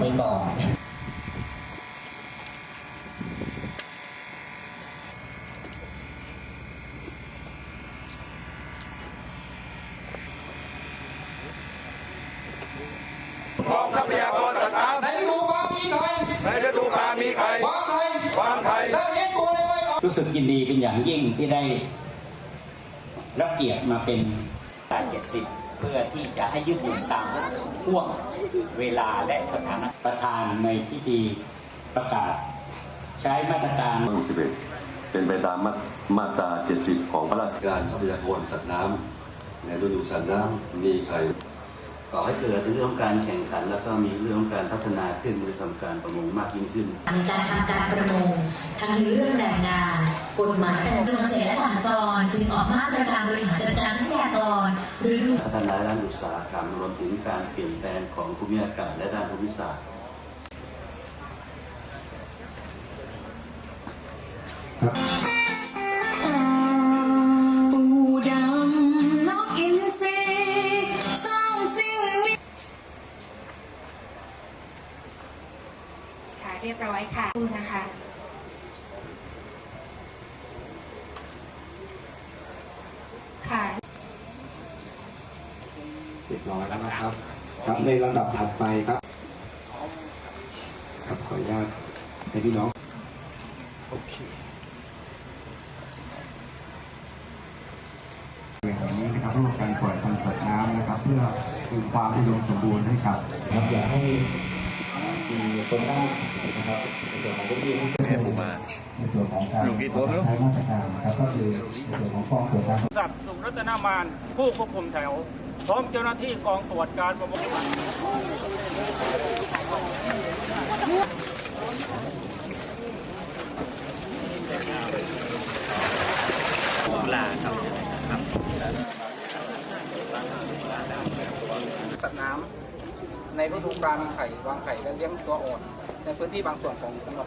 ไปก่อนกองทรัพยากรสัตว์น้ในฤดูกาลมีไทยำในฤดูกาลมีไข่วางไทยความไทยและเลี้ยงตัวในวัยอ่อนรู้สึกยินดีเป็นอย่างยิ่งที่ได้รับเกียรติมาเป็นการ70เพื่อที่จะให้ยืดหยุ่นตามห่วงเวลาและสถานะประธานในพิธีประกาศ ใช้มาตรการเมือง11เป็นไปตามมามาตรา 70 ของพระราชการทรัพยากรสัตว์น้ำในฤดูสัตว์น้ำมีไข่ก่อให้เกิดเรื่องของการแข่งขัน แล้วก็มีเรื่องของการพัฒนาขึ้นในทำการประมงมากยิ่งขึ้นในการทำการประมงทั้งในเรื่องแรงงาน กฎหมายแต่กระทรวงเกษตรและสหกรณ์จึงออกมาตรการบริหารจัดการทรัพยากรหรือดูพั ฒนาด้านอุตสาหกรรมรวมถึงการเปลี่ยนแปลงของภูมิอากาศและด้านภูมิศาสตร์ปูดำนกอินทรีสร้างซิงค่ะเรียบร้อยค่ะคุณนะคะ เรียบร้อยแล้วนะครับ ครับในลำดับถัดไปครับ ครับขออนุญาตให้พี่น้องในวันนี้นะครับร่วมกันปล่อยพันธุ์สัตน้ำนะครับ เพื่อคืนความอุดมสมบูรณ์ให้กับครับอยากให้มีคนได้นะครับในส่วนของพวกนี้ในส่วนของการใช้มาตรการนะครับก็คือในส่วนของกองตรวจการศักดิ์สุขรัตนามานผู้ควบคุมแถว พร้อมเจ้าหน้าที่กองตรวจการประมงลาครับครับสัตว์น้ำในฤดูกาลมีไข่วางไข่และเลี้ยงตัวอ่อน ในพื้นที่บางส่วนของจังหวัด